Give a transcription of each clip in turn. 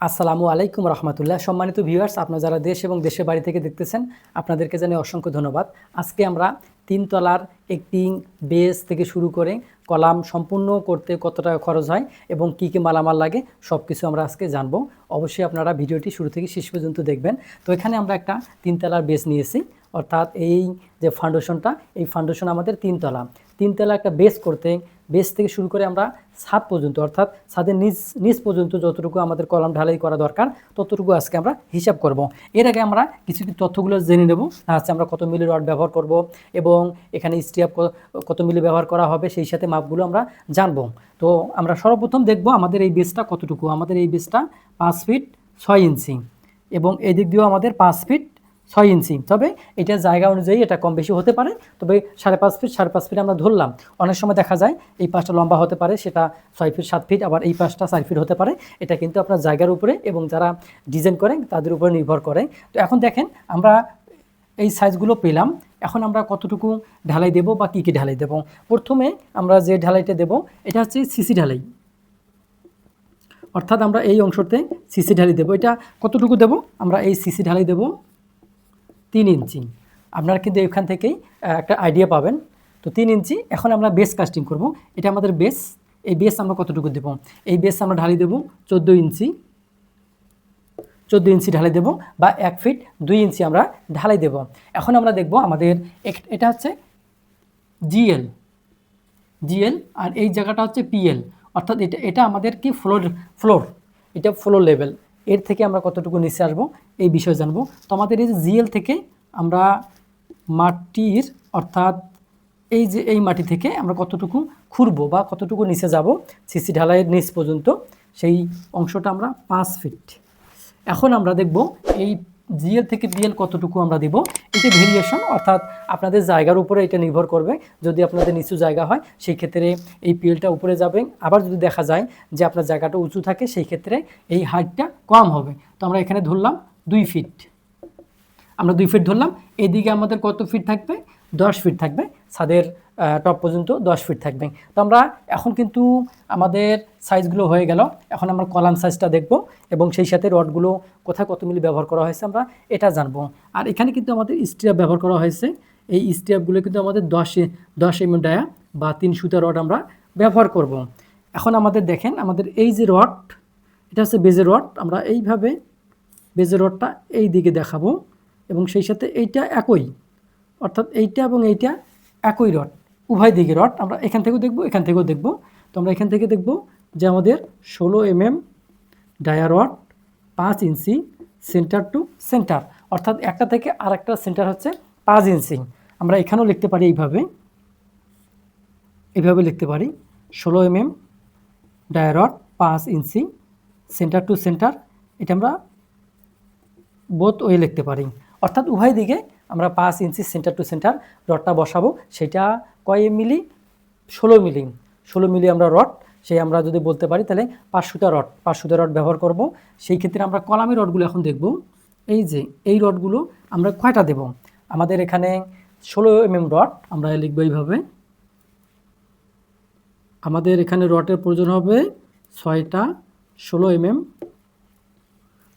আসসালামু আলাইকুম রহমতুল্লাহ। সম্মানিত ভিউয়ার্স আপনারা যারা দেশ এবং দেশের বাড়ি থেকে দেখতেছেন, আপনাদেরকে জানাই অসংখ্য ধন্যবাদ। আজকে আমরা তিনতলার একটি বেস থেকে শুরু করে কলাম সম্পূর্ণ করতে কত টাকা খরচ হয় এবং কী কী মালামাল লাগে সব কিছু আমরা আজকে জানব। অবশ্যই আপনারা ভিডিওটি শুরু থেকে শেষ পর্যন্ত দেখবেন। তো এখানে আমরা একটা তিনতলার বেস নিয়েছি, অর্থাৎ এই যে ফাউন্ডেশনটা এই ফাউন্ডেশন আমাদের তিনতলা। তিনতলা একটা বেস করতে বেস থেকে শুরু করে আমরা ছাদ পর্যন্ত, অর্থাৎ ছাদের নিচ নিচ পর্যন্ত যতটুকু আমাদের কলাম ঢালাই করা দরকার, ততটুকু আজকে আমরা হিসাব করব। এর আগে আমরা কিছু কিছু তথ্যগুলো জেনে নেব হচ্ছে আমরা কত মিলি রড ব্যবহার করব এবং এখানে স্টিয়াপ কত মিলি ব্যবহার করা হবে, সেই সাথে মাপগুলো আমরা জানব। তো আমরা সর্বপ্রথম দেখব আমাদের এই বেসটা কতটুকু, আমাদের এই বেসটা পাঁচ ফিট ছয় ইঞ্চি এবং এদিক দিয়েও আমাদের পাঁচ ফিট ছয় ইঞ্চি। তবে এটা জায়গা অনুযায়ী এটা কম বেশি হতে পারে। তবে সাড়ে পাঁচ ফিট, সাড়ে পাঁচ ফিট আমরা ধরলাম। অনেক সময় দেখা যায় এই পাঁচটা লম্বা হতে পারে, সেটা ছয় ফিট, সাত ফিট, আবার এই পাঁচটা চার ফিট হতে পারে। এটা কিন্তু আপনার জায়গার উপরে এবং যারা ডিজাইন করেন তাদের উপরে নির্ভর করে। তো এখন দেখেন, আমরা এই সাইজগুলো পেলাম। এখন আমরা কতটুকু ঢালাই দেব বা কী কী ঢালাই দেব? প্রথমে আমরা যে ঢালাইটা দেব, এটা হচ্ছে সিসি ঢালাই। অর্থাৎ আমরা এই অংশতে সিসি ঢালাই দেবো। এটা কতটুকু দেব? আমরা এই সিসি ঢালাই দেব তিন ইঞ্চি। আপনারা কিন্তু এখান থেকেই একটা আইডিয়া পাবেন। তো তিন ইঞ্চি, এখন আমরা বেস কাস্টিং করব। এটা আমাদের বেস এই বেস আমরা কতটুকু দেব? এই বেস আমরা ঢালি দেব চোদ্দ ইঞ্চি। চোদ্দ ইঞ্চি ঢালাই দেব বা এক ফিট দুই ইঞ্চি আমরা ঢালাই দেব। এখন আমরা দেখব আমাদের এটা হচ্ছে জিএল জিএল আর এই জায়গাটা হচ্ছে পিএল অর্থাৎ এটা এটা আমাদের কি ফ্লোর ফ্লোর এটা ফ্লোর লেভেল এর থেকে আমরা কতটুকু নিচে আসব? এই বিষয়ে জানব। তো আমাদের এই যে জিএল থেকে আমরা মাটির, অর্থাৎ এই যে এই মাটি থেকে আমরা কতটুকু খুঁড়বো বা কতটুকু নিচে যাব, সিসি ঢালাইয়ের নিচ পর্যন্ত, সেই অংশটা আমরা পাঁচ ফিট। এখন আমরা দেখব এই জিএল থেকে বিএল কতটুকু আমরা দিব? এটি ভেরিয়েশন অর্থাৎ আপনাদের জায়গার উপরে এটা নির্ভর করবে। যদি আপনাদের নিচু জায়গা হয় সেই ক্ষেত্রে এই পিএলটা উপরে যাবে। আবার যদি দেখা যায় যে আপনার জায়গাটা উঁচু থাকে সেই ক্ষেত্রে এই হাইটটা কম হবে। তো আমরা এখানে ধরলাম দুই ফিট আমরা দুই ফিট ধরলাম। এদিকে আমাদের কত ফিট থাকবে? দশ ফিট থাকবে, ছাদের টপ পর্যন্ত দশ ফিট থাকবে। তো আমরা এখন কিন্তু আমাদের সাইজগুলো হয়ে গেল। এখন আমরা কলাম সাইজটা দেখব এবং সেই সাথে রডগুলো কোথায় কত মিলি ব্যবহার করা হয়েছে আমরা এটা জানব। আর এখানে কিন্তু আমাদের স্ট্রিয়াপ ব্যবহার করা হয়েছে। এই স্ট্রিয়াপগুলো কিন্তু আমাদের দশ দশ এম ডায়া বা তিন সুতা রড আমরা ব্যবহার করব। এখন আমাদের দেখেন, আমাদের এই যে রড এটা হচ্ছে বেজের রড আমরা এইভাবে বেজের রডটা এই দিকে দেখাবো এবং সেই সাথে এইটা একই। অর্থাৎ এইটা এবং এইটা একই রড, উভয় দিকে রড, আমরা এখান থেকেও দেখব, এখান থেকেও দেখব। তো আমরা এখান থেকে দেখব যে আমাদের ষোলো এম এম ডায়া রড পাঁচ ইঞ্চি সেন্টার টু সেন্টার, অর্থাৎ একটা থেকে আরেকটা সেন্টার হচ্ছে পাঁচ ইঞ্চি। আমরা এখানেও লিখতে পারি এইভাবে এইভাবে লিখতে পারি, ষোলো এম এম ডায়ারড পাঁচ ইঞ্চি সেন্টার টু সেন্টার, এটা আমরা বোথ ওয়ে লিখতে পারি। অর্থাৎ উভয় দিকে আমরা পাঁচ ইঞ্চি সেন্টার টু সেন্টার রডটা বসাবো। সেটা কয় মিলি? ষোলো মিলি। ষোলো মিলি আমরা রড। সেই আমরা যদি বলতে পারি তাহলে পাঁচশোটা রড পাঁচশোটা রড ব্যবহার করব। সেই ক্ষেত্রে আমরা কলামের রডগুলো এখন দেখব। এই যে, এই রডগুলো আমরা কয়টা দেব? আমাদের এখানে ষোলো এমএম রড, আমরা লিখব এইভাবে। আমাদের এখানে রডের প্রয়োজন হবে ছয়টা ষোলো এমএম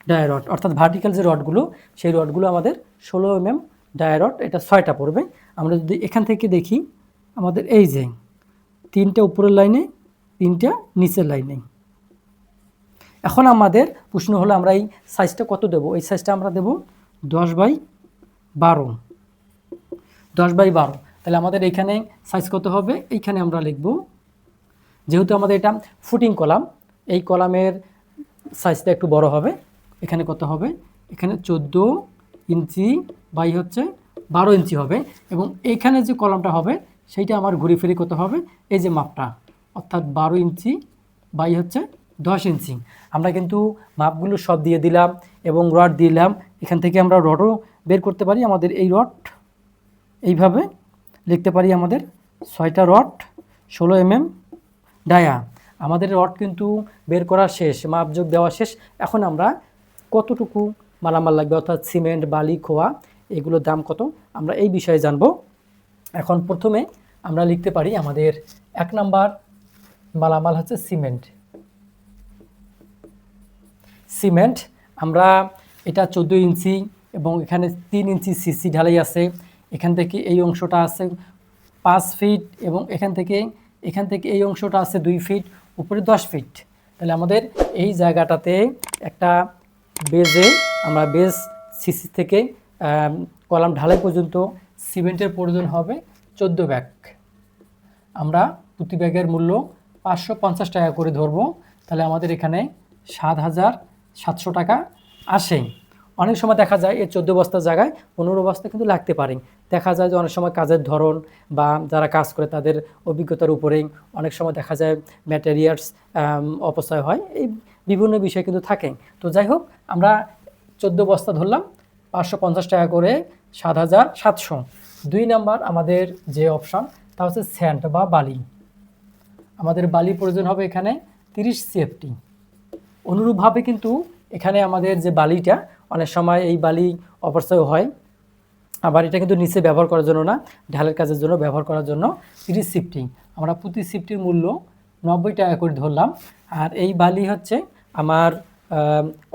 ডায়ারড। অর্থাৎ ভার্টিক্যাল যে রডগুলো, সেই রডগুলো আমাদের ষোলো এমএম ডায়ারড এটা ছয়টা পড়বে। আমরা যদি এখান থেকে দেখি, আমাদের এই যে, তিনটা উপরের লাইনে, তিনটা নিচের লাইনে। এখন আমাদের প্রশ্ন হলো, আমরা এই সাইজটা কত দেব? এই সাইজটা আমরা দেব দশ বাই বারো। দশ বাই বারো। তাহলে আমাদের এইখানে সাইজ কত হবে? এইখানে আমরা লিখব, যেহেতু আমাদের এটা ফুটিং কলাম এই কলামের সাইজটা একটু বড় হবে। এখানে কত হবে? এখানে চোদ্দ ইঞ্চি বাই হচ্ছে বারো ইঞ্চি হবে এবং এইখানে যে কলামটা হবে, সেইটা আমার ঘুরে ফিরে কত হবে। এই যে মাপটা, অর্থাৎ বারো ইঞ্চি বাই হচ্ছে দশ ইঞ্চি। আমরা কিন্তু মাপগুলো সব দিয়ে দিলাম এবং রড দিলাম। এখান থেকে আমরা রডও বের করতে পারি, আমাদের এই রড এইভাবে লিখতে পারি আমাদের ছয়টা রড, ষোলো এমএম ডায়া। আমাদের রড কিন্তু বের করা শেষ, মাপযোগ দেওয়া শেষ। এখন আমরা কতটুকু মালামাল লাগবে, অর্থাৎ সিমেন্ট, বালি, খোয়া এগুলোর দাম কত? আমরা এই বিষয়ে জানব। এখন প্রথমে আমরা লিখতে পারি আমাদের এক নাম্বার মালামাল হচ্ছে সিমেন্ট। সিমেন্ট, আমরা এটা চোদ্দ ইঞ্চি এবং এখানে তিন ইঞ্চি সিসি ঢালাই আছে। এখান থেকে এই অংশটা আছে পাঁচ ফিট এবং এখান থেকে এখান থেকে এই অংশটা আছে দুই ফিট, উপরে দশ ফিট। তাহলে আমাদের এই জায়গাটাতে একটা বেজে, আমরা বেজ সিসি থেকে কলাম ঢালাই পর্যন্ত সিমেন্টের প্রয়োজন হবে চোদ্দ ব্যাগ। আমরা প্রতি ব্যাগের মূল্য পাঁচশো পঞ্চাশ টাকা করে ধরবো। তাহলে আমাদের এখানে সাত হাজার সাতশো টাকা আসে। অনেক সময় দেখা যায় এই চোদ্দ বস্তার জায়গায় পনেরো বস্তা কিন্তু লাগতে পারে। দেখা যায় যে অনেক সময় কাজের ধরন বা যারা কাজ করে তাদের অভিজ্ঞতার উপরে অনেক সময় দেখা যায় ম্যাটেরিয়ালস অপচয় হয়। এই বিভিন্ন বিষয় কিন্তু থাকে। তো যাই হোক, আমরা চোদ্দ বস্তা ধরলাম। পাঁচশো পঞ্চাশ টাকা করে সাত হাজার সাতশো। দুই নাম্বার আমাদের যে অপশান তা হচ্ছে স্যান্ড বা বালি। আমাদের বালি প্রয়োজন হবে এখানে তিরিশ সিএফটি। অনুরূপভাবে কিন্তু এখানে আমাদের যে বালিটা অনেক সময় এই বালি অপচয় হয় আবার এটা কিন্তু নিচে ব্যবহার করার জন্য না ঢালের কাজের জন্য ব্যবহার করার জন্য তিরিশ সিফটি আমরা প্রতি সিফটির মূল্য নব্বই টাকা করে ধরলাম। আর এই বালি হচ্ছে আমার আম,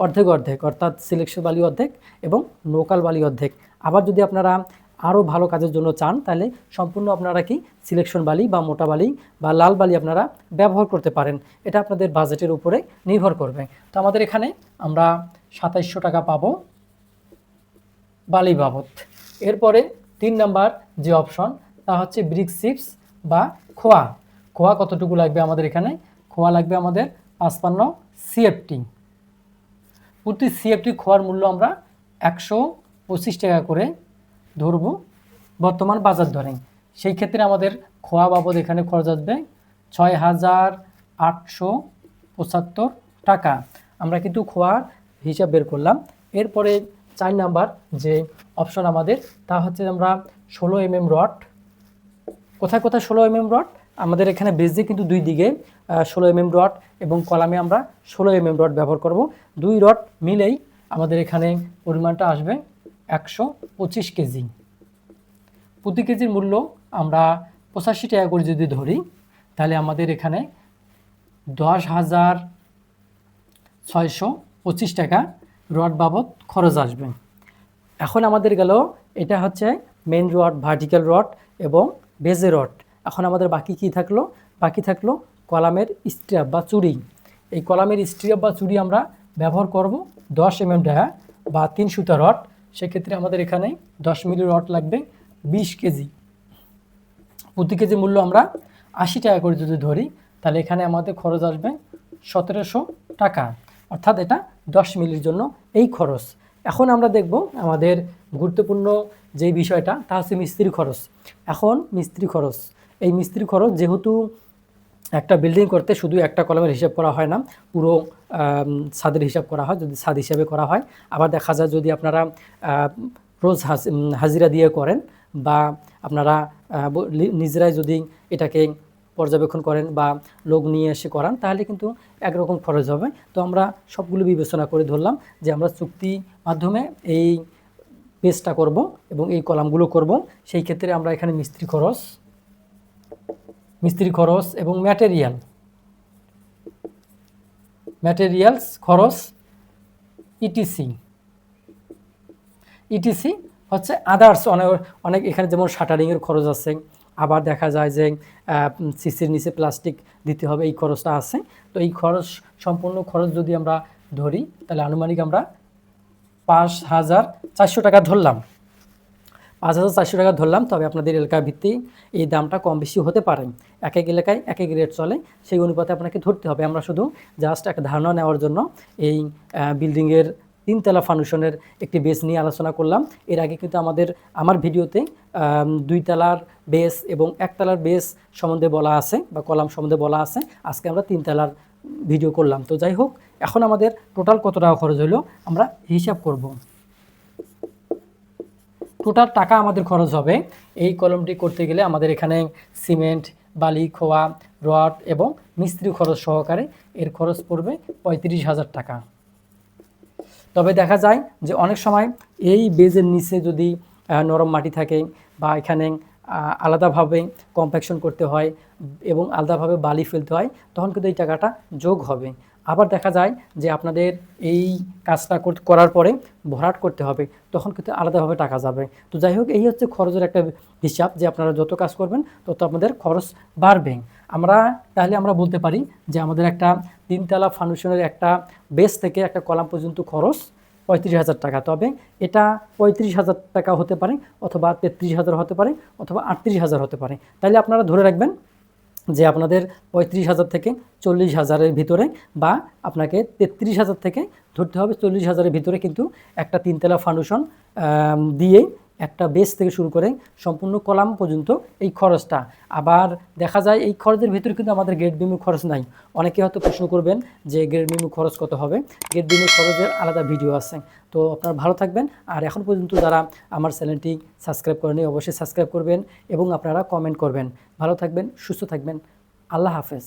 অর্ধেক অর্ধেক, অর্থাৎ সিলেকশন বালি অর্ধেক এবং লোকাল বালি অর্ধেক। আবার যদি আপনারা আরও ভালো কাজের জন্য চান, তাহলে সম্পূর্ণ আপনারা কি সিলেকশন বালি বা মোটা বালি বা লাল বালি আপনারা ব্যবহার করতে পারেন। এটা আপনাদের বাজেটের উপরে নির্ভর করবে। তো আমাদের এখানে আমরা সাতাইশশো টাকা পাবো বালি বাবদ। এরপরে তিন নাম্বার যে অপশন তা হচ্ছে ব্রিক চিপস বা খোয়া। খোয়া কতটুকু লাগবে আমাদের এখানে? খোয়া লাগবে আমাদের পাঁচপান্ন সিএফটি প্রতি সিএফটি খোয়ার মূল্য আমরা একশো পঁচিশ টাকা করে ধরবো বর্তমান বাজার দরে। সেই ক্ষেত্রে আমাদের খোয়া বাবদ এখানে খরচ আসবে ছয় হাজার আটশো পঁচাত্তর টাকা। আমরা কিন্তু খোয়ার হিসাব বের করলাম। এরপরে চার নাম্বার যে অপশন আমাদের, তা হচ্ছে আমরা ষোলো এম এম রড। কোথায় কোথায় ষোলো এম এম রড? আমাদের এখানে বেজে কিন্তু দুই দিকে ষোলো এম এম রড এবং কলামে আমরা ষোলো এম এম রড ব্যবহার করব। দুই রড মিলেই আমাদের এখানে পরিমাণটা আসবে একশো পঁচিশ কেজি। প্রতি কেজির মূল্য আমরা পঁচাশি টাকা করে যদি ধরি, তাহলে আমাদের এখানে দশ হাজার ছয়শো পঁচিশ টাকা রড বাবদ খরচ আসবে। এখন আমাদের গেল, এটা হচ্ছে মেন রড ভার্টিক্যাল রড এবং বেজে রড এখন আমাদের বাকি কি থাকল? বাকি থাকল কলামের স্ট্র্যাপ বা চুড়ি। এই কলামের স্ট্র্যাপ বা চুড়ি আমরা ব্যবহার করব দশ এম এম ডায়া বা তিন সুতা রড। সেক্ষেত্রে আমাদের এখানে দশ মিলি রড লাগবে বিশ কেজি। প্রতি কেজি মূল্য আমরা আশি টাকা করে যদি ধরি, তাহলে এখানে আমাদের খরচ আসবে সতেরোশো টাকা। অর্থাৎ এটা দশ মিলির জন্য এই খরচ। এখন আমরা দেখব আমাদের গুরুত্বপূর্ণ যেই বিষয়টা, তা হচ্ছে মিস্ত্রি খরচ। এখন মিস্ত্রি খরচ। এই মিস্ত্রি খরচ যেহেতু একটা বিল্ডিং করতে শুধু একটা কলমের হিসাব করা হয় না, পুরো ছাদের হিসাব করা হয়, যদি ছাদ হিসাবে করা হয়। আবার দেখা যায় যদি আপনারা রোজ হাজ- হাজিরা দিয়ে করেন বা আপনারা নিজেরাই যদি এটাকে পর্যবেক্ষণ করেন বা লোক নিয়ে এসে করান, তাহলে কিন্তু একরকম খরচ হবে। তো আমরা সবগুলো বিবেচনা করে ধরলাম যে আমরা চুক্তি মাধ্যমে এই পেজটা করব এবং এই কলামগুলো করব। সেই ক্ষেত্রে আমরা এখানে মিস্ত্রি খরচ মিস্ত্রি খরচ এবং ম্যাটেরিয়াল ম্যাটেরিয়ালস খরচ ইটিসি ইটিসি হচ্ছে আদার্স অনেক অনেক এখানে যেমন শাটারিংয়ের খরচ আছে, আবার দেখা যায় যে সিসির নিচে প্লাস্টিক দিতে হবে, এই খরচটা আছে। তো এই খরচ, সম্পূর্ণ খরচ যদি আমরা ধরি, তাহলে আনুমানিক আমরা পাঁচ হাজার চারশো টাকা ধরলাম। পাঁচ হাজার চারশো টাকা ধরলাম, তবে আপনাদের এলাকা ভিত্তিক এই দামটা কম বেশি হতে পারে। এক এক এলাকায় এক এক রেট চলে, সেই অনুপাতে আপনাকে ধরতে হবে। আমরা শুধু জাস্ট একটা ধারণা নেওয়ার জন্য এই বিল্ডিংয়ের তিনতলা ফাউন্ডেশনের একটি বেস নিয়ে আলোচনা করলাম। এর আগে কিন্তু আমাদের, আমার ভিডিওতে দুই তলার বেস এবং একতলার বেস সম্বন্ধে বলা আছে বা কলাম সম্বন্ধে বলা আছে। আজকে আমরা তিন তলার ভিডিও করলাম। তো যাই হোক, এখন আমাদের টোটাল কত টাকা খরচ হলো, আমরা হিসাব করব। টোটাল টাকা আমাদের খরচ হবে। এই কলমটি করতে গেলে আমাদের এখানে সিমেন্ট, বালি, খোয়া, রড এবং মিস্ত্রি খরচ সহকারে এর খরচ পড়বে পঁয়ত্রিশ হাজার টাকা। তবে দেখা যায় যে অনেক সময় এই বেজের নিচে যদি নরম মাটি থাকে বা এখানে আলাদাভাবে কম্প্যাকশন করতে হয় এবং আলাদাভাবে বালি ফেলতে হয়, তখন কিন্তু এই টাকাটা যোগ হবে। আবার দেখা যায় যে আপনাদের এই কাজটা করার পরে ভরাট করতে হবে, তখন কিন্তু আলাদাভাবে টাকা যাবে। তো যাই হোক, এই হচ্ছে খরচের একটা হিসাব যে আপনারা যত কাজ করবেন, তত আপনাদের খরচ বাড়বে। আমরা তাহলে আমরা বলতে পারি যে আমাদের একটা তিনতলা ফাউন্ডেশনের একটা বেস থেকে একটা কলাম পর্যন্ত খরচ পঁয়ত্রিশ হাজার টাকা। তবে এটা পঁয়ত্রিশ হাজার টাকা হতে পারে অথবা তেত্রিশ হাজার হতে পারে অথবা আটত্রিশ হাজার হতে পারে। তাহলে আপনারা ধরে রাখবেন যে আপনাদের পঁয়ত্রিশ হাজার থেকে চল্লিশ হাজারের ভিতরে বা আপনাকে তেত্রিশ হাজার থেকে ধরতে হবে চল্লিশ হাজারের ভিতরে কিন্তু একটা তিনতলা ফাউন্ডেশন দিয়ে একটা বেস থেকে শুরু করে সম্পূর্ণ কলাম পর্যন্ত এই খরচটা। আবার দেখা যায় এই খরচের ভিতরে কিন্তু আমাদের গেট বিমু খরচ নাই। অনেকে হয়তো প্রশ্ন করবেন যে গেট বিমু খরচ কত হবে? গেট বিমু খরচের আলাদা ভিডিও আছে। তো আপনারা ভালো থাকবেন। আর এখন পর্যন্ত যারা আমার চ্যানেলটি সাবস্ক্রাইব করেনি অবশ্যই সাবস্ক্রাইব করবেন এবং আপনারা কমেন্ট করবেন। ভালো থাকবেন, সুস্থ থাকবেন। আল্লাহ হাফেজ।